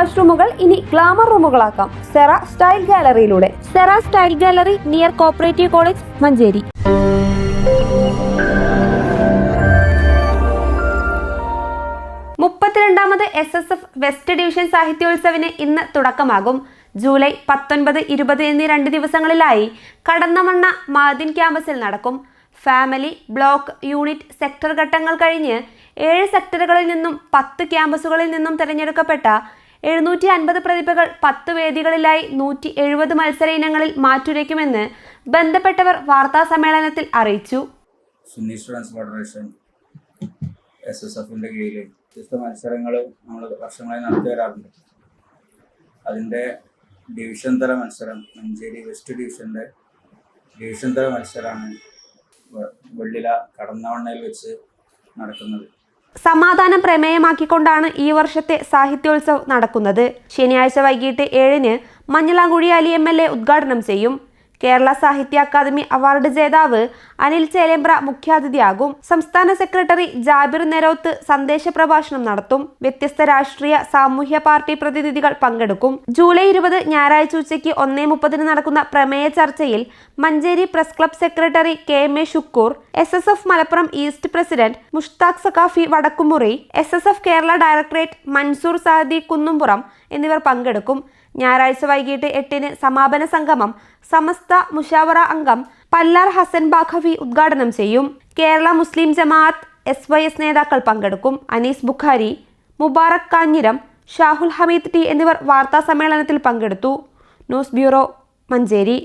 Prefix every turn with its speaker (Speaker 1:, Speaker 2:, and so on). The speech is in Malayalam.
Speaker 1: വാഷ്റൂമുകൾ ഇനി ഗ്ലാമർ റൂമുകളാക്കാം. Cera style ഗാലറിയിലൂടെ. Zera style gallery near cooperative college Manjeri. മുപ്പത്തിരണ്ടാമത് S S F west division സാഹിത്യോത്സവിന് ഇന്ന് തുടക്കമാകും. ജൂലൈ പത്തൊൻപത് ഇരുപത് എന്നീ രണ്ട് ദിവസങ്ങളിലായി കടന്നമണ്ണ മാതിൻ ക്യാമ്പസിൽ നടക്കും. ഫാമിലി ബ്ലോക്ക് യൂണിറ്റ് സെക്ടർ ഘട്ടങ്ങൾ കഴിഞ്ഞ് ഏഴ് സെക്ടറുകളിൽ നിന്നും പത്ത് ക്യാമ്പസുകളിൽ നിന്നും തിരഞ്ഞെടുക്കപ്പെട്ട എഴുന്നൂറ്റി അൻപത് പ്രതിഭകൾ പത്ത് വേദികളിലായി നൂറ്റി എഴുപത് മത്സര ഇനങ്ങളിൽ മാറ്റുരയ്ക്കുമെന്ന് ബന്ധപ്പെട്ടവർ വാർത്താ സമ്മേളനത്തിൽ അറിയിച്ചു.
Speaker 2: എസ് എസ് എഫിന്റെ കീഴിൽ വ്യത്യസ്ത മത്സരങ്ങൾ നമ്മൾ വർഷങ്ങളായി നടത്തി വരാറുണ്ട്. അതിന്റെ ഡിവിഷൻ തല മത്സരം മഞ്ചേരി വെസ്റ്റ് ഡിവിഷന്റെ ഡിവിഷൻ തല മത്സരമാണ് വെള്ളില കടന്നവണ്ണയിൽ വെച്ച് നടക്കുന്നത്.
Speaker 1: സമാധാനം പ്രമേയമാക്കിക്കൊണ്ടാണ് ഈ വർഷത്തെ സാഹിത്യോത്സവം നടക്കുന്നത്. ശനിയാഴ്ച വൈകിട്ട് ഏഴിന് Manjalamkuzhi Ali M L A ഉദ്ഘാടനം ചെയ്യും. കേരള സാഹിത്യ അക്കാദമി അവാർഡ് ജേതാവ് അനിൽ ചേലേമ്പ്ര മുഖ്യാതിഥിയാകും. സംസ്ഥാന സെക്രട്ടറി ജാബിർ നെരോത്ത് സന്ദേശ പ്രഭാഷണം നടത്തും. വ്യത്യസ്ത രാഷ്ട്രീയ സാമൂഹ്യ പാർട്ടി പ്രതിനിധികൾ പങ്കെടുക്കും. ജൂലൈ ഇരുപത് ഞായറാഴ്ച ഉച്ചയ്ക്ക് ഒന്നേ മുപ്പതിന് നടക്കുന്ന പ്രമേയ ചർച്ചയിൽ Manjeri press club secretary K M A Shukoor S S F Malappuram east president Mushtaq Saqafi Vadakkumuri S S F Kerala directorate Mansoor Saadi Kunnumpuram എന്നിവർ പങ്കെടുക്കും. ഞായറാഴ്ച വൈകിട്ട് എട്ടിന് സമാപന സംഗമം സമസ്ത മുഷാവറ അംഗം പല്ലാർ ഹസൻ ബാഖവി ഉദ്ഘാടനം ചെയ്യും. Kerala Muslim Jamaath S Y S നേതാക്കൾ പങ്കെടുക്കും. അനീസ് ബുഖാരി മുബാറക് കാഞ്ഞിരം ഷാഹുൽ ഹമീദ് ടി എന്നിവർ വാർത്താ സമ്മേളനത്തിൽ പങ്കെടുത്തു. News bureau Manjeri.